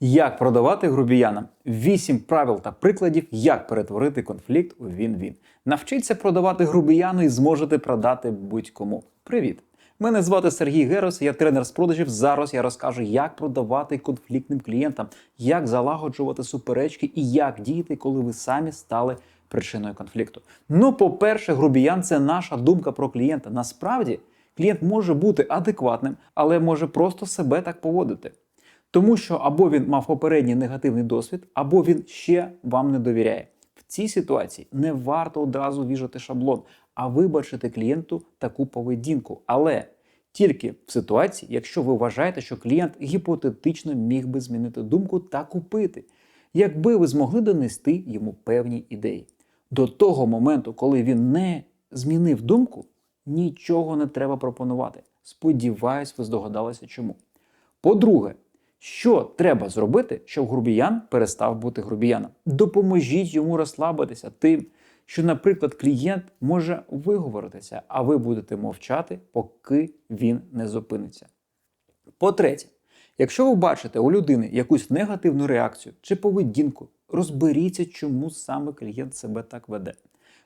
Як продавати грубіянам? 8 правил та прикладів, як перетворити конфлікт у він-він. Навчіться продавати грубіяну і зможете продати будь-кому. Привіт! Мене звати Сергій Герос, я тренер з продажів. Зараз я розкажу, як продавати конфліктним клієнтам, як залагоджувати суперечки і як діяти, коли ви самі стали причиною конфлікту. Ну, по-перше, грубіян це наша думка про клієнта. Насправді, клієнт може бути адекватним, але може просто себе так поводити. Тому що або він мав попередній негативний досвід, або він ще вам не довіряє. В цій ситуації не варто одразу віжати шаблон, а вибачити клієнту таку поведінку. Але тільки в ситуації, якщо ви вважаєте, що клієнт гіпотетично міг би змінити думку та купити, якби ви змогли донести йому певні ідеї. До того моменту, коли він не змінив думку, нічого не треба пропонувати. Сподіваюсь, ви здогадалися чому. По-друге, що треба зробити, щоб грубіян перестав бути грубіяном? Допоможіть йому розслабитися тим, що, наприклад, клієнт може виговоритися, а ви будете мовчати, поки він не зупиниться. По-третє, якщо ви бачите у людини якусь негативну реакцію чи поведінку, розберіться, чому саме клієнт себе так веде.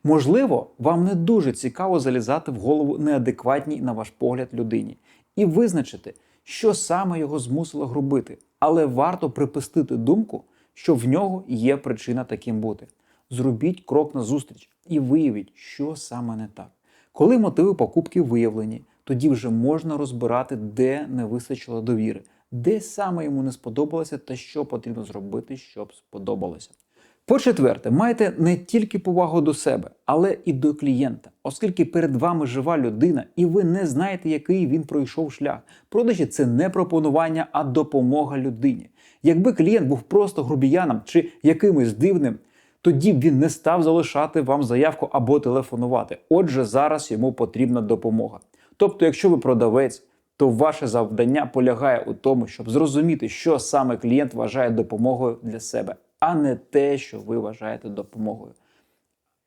Можливо, вам не дуже цікаво залізати в голову неадекватній, на ваш погляд, людині і визначити, що саме його змусило грубити, але варто припустити думку, що в нього є причина таким бути. Зробіть крок назустріч і виявіть, що саме не так. Коли мотиви покупки виявлені, тоді вже можна розбирати, де не вистачило довіри, де саме йому не сподобалося та що потрібно зробити, щоб сподобалося. По-четверте, майте не тільки повагу до себе, але і до клієнта, оскільки перед вами жива людина, і ви не знаєте, який він пройшов шлях. Продажі це не пропонування, а допомога людині. Якби клієнт був просто грубіяном чи якимось дивним, тоді б він не став залишати вам заявку або телефонувати. Отже, зараз йому потрібна допомога. Тобто, якщо ви продавець, то ваше завдання полягає у тому, щоб зрозуміти, що саме клієнт вважає допомогою для себе, а не те, що ви вважаєте допомогою.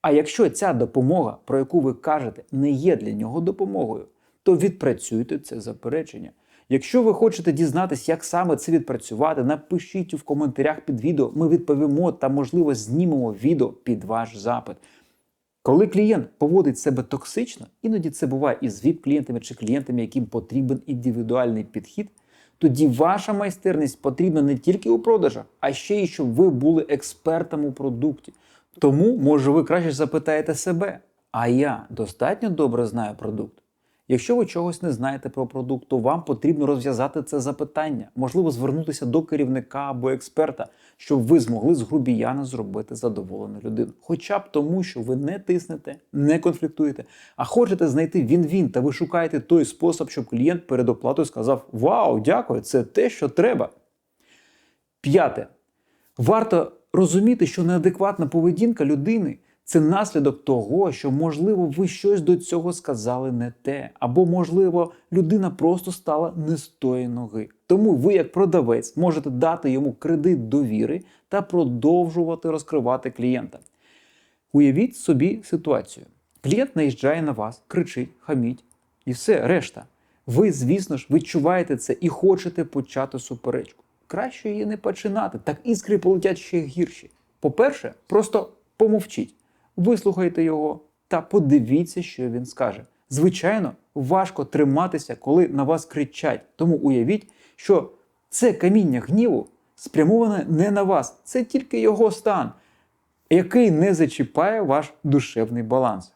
А якщо ця допомога, про яку ви кажете, не є для нього допомогою, то відпрацюйте це заперечення. Якщо ви хочете дізнатися, як саме це відпрацювати, напишіть в коментарях під відео. Ми відповімо та, можливо, знімемо відео під ваш запит. Коли клієнт поводить себе токсично, іноді це буває і з ВІП-клієнтами чи клієнтами, яким потрібен індивідуальний підхід, тоді ваша майстерність потрібна не тільки у продажах, а ще й щоб ви були експертом у продукті. Тому, може, ви краще запитаєте себе, а я достатньо добре знаю продукт? Якщо ви чогось не знаєте про продукт, то вам потрібно розв'язати це запитання, можливо, звернутися до керівника або експерта, щоб ви змогли з грубіяна зробити задоволену людину. Хоча б тому, що ви не тиснете, не конфліктуєте, а хочете знайти він-він, та ви шукаєте той спосіб, щоб клієнт перед оплатою сказав: Вау, дякую, це те, що треба. П'яте. Варто розуміти, що неадекватна поведінка людини це наслідок того, що, можливо, ви щось до цього сказали не те, або, можливо, людина просто стала не з тої ноги. Тому ви, як продавець, можете дати йому кредит довіри та продовжувати розкривати клієнта. Уявіть собі ситуацію: клієнт наїжджає на вас, кричить, хаміть, і все, решта. Ви, звісно ж, відчуваєте це і хочете почати суперечку. Краще її не починати, так іскри полетять ще гірші. По-перше, просто помовчіть, вислухайте його та подивіться, що він скаже. Звичайно, важко триматися, коли на вас кричать. Тому уявіть, що це каміння гніву спрямоване не на вас, це тільки його стан, який не зачіпає ваш душевний баланс.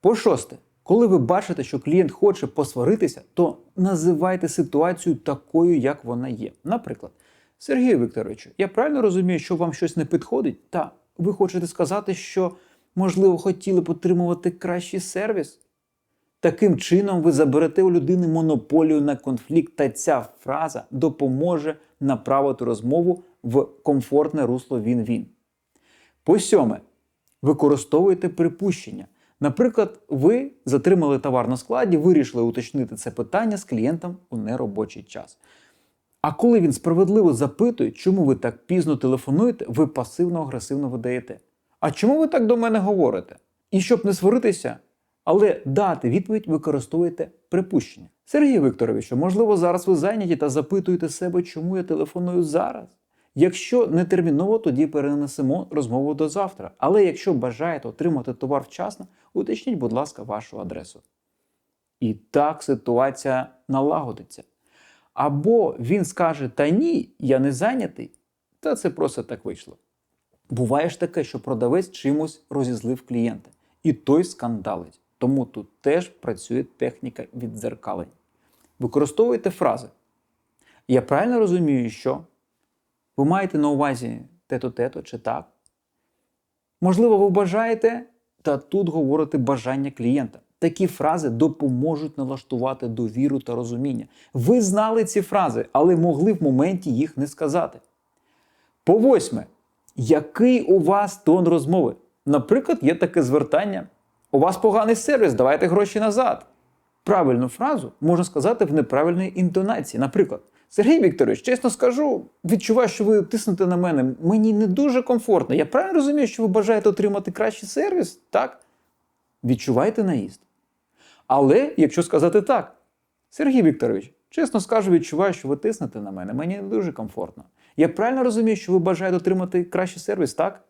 По шосте, коли ви бачите, що клієнт хоче посваритися, то називайте ситуацію такою, як вона є. Наприклад, Сергію Вікторовичу, я правильно розумію, що вам щось не підходить, та ви хочете сказати, що, можливо, хотіли б отримувати кращий сервіс? Таким чином, ви заберете у людини монополію на конфлікт, та ця фраза допоможе направити розмову в комфортне русло він-він. По сьоме, використовуйте припущення. Наприклад, ви затримали товар на складі, вирішили уточнити це питання з клієнтом у неробочий час. А коли він справедливо запитує, чому ви так пізно телефонуєте, ви пасивно-агресивно видаєте. А чому ви так до мене говорите? І щоб не сваритися, але дати відповідь використовуєте припущення. Сергій Вікторовичу, можливо, зараз ви зайняті та запитуєте себе, чому я телефоную зараз. Якщо не терміново, тоді перенесемо розмову до завтра. Але якщо бажаєте отримати товар вчасно, уточніть, будь ласка, вашу адресу. І так ситуація налагодиться. Або він скаже: Та ні, я не зайнятий, та це просто так вийшло. Буває ж таке, що продавець чимось розізлив клієнта, і той скандалить. Тому тут теж працює техніка віддзеркалень. Використовуйте фрази. Я правильно розумію, що ви маєте на увазі тето-тето чи так? Можливо, ви бажаєте, та тут говорите бажання клієнта. Такі фрази допоможуть налаштувати довіру та розуміння. Ви знали ці фрази, але могли в моменті їх не сказати. По восьме, який у вас тон розмови? Наприклад, є таке звертання: у вас поганий сервіс, давайте гроші назад. Правильну фразу можна сказати в неправильній інтонації. Наприклад, Сергій Вікторович, чесно скажу, відчуваю, що ви тиснете на мене. Мені не дуже комфортно. Я правильно розумію, що ви бажаєте отримати кращий сервіс, так? Відчуваєте наїзд. Але якщо сказати так, Сергій Вікторович, чесно скажу, відчуваю, що ви тиснете на мене, мені не дуже комфортно. Я правильно розумію, що ви бажаєте отримати кращий сервіс, так?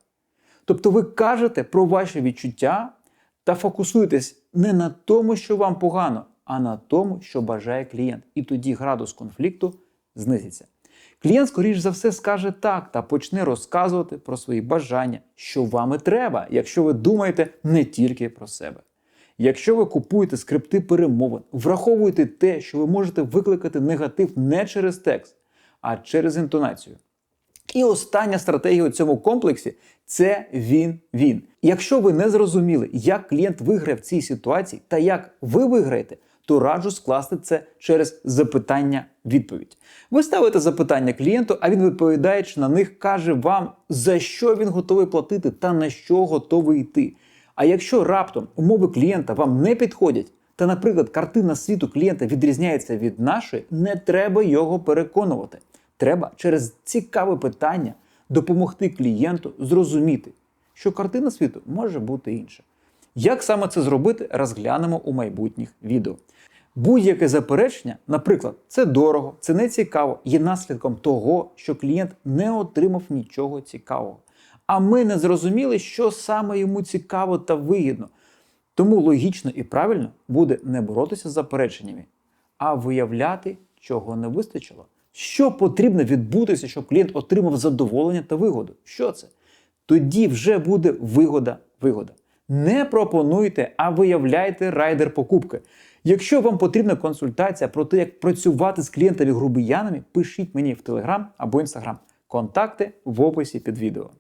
Тобто ви кажете про ваші відчуття та фокусуєтесь не на тому, що вам погано, а на тому, що бажає клієнт. І тоді градус конфлікту знизиться. Клієнт, скоріш за все, скаже так та почне розказувати про свої бажання, що вам і треба, якщо ви думаєте не тільки про себе. Якщо ви купуєте скрипти перемовин, враховуйте те, що ви можете викликати негатив не через текст, а через інтонацію. І остання стратегія у цьому комплексі це він-він. Якщо ви не зрозуміли, як клієнт виграє в цій ситуації та як ви виграєте, то раджу скласти це через запитання-відповідь. Ви ставите запитання клієнту, а він, відповідаючи на них, каже вам, за що він готовий платити та на що готовий йти. А якщо раптом умови клієнта вам не підходять, та, наприклад, картина світу клієнта відрізняється від нашої, не треба його переконувати. Треба через цікаве питання допомогти клієнту зрозуміти, що картина світу може бути інша. Як саме це зробити, розглянемо у майбутніх відео. Будь-яке заперечення, наприклад, це дорого, це не цікаво, є наслідком того, що клієнт не отримав нічого цікавого. А ми не зрозуміли, що саме йому цікаво та вигідно. Тому логічно і правильно буде не боротися з запереченнями, а виявляти, чого не вистачило. Що потрібно відбутися, щоб клієнт отримав задоволення та вигоду? Що це? Тоді вже буде вигода-вигода. Не пропонуйте, а виявляйте райдер покупки. Якщо вам потрібна консультація про те, як працювати з клієнтами грубиянами, пишіть мені в Telegram або Instagram. Контакти в описі під відео.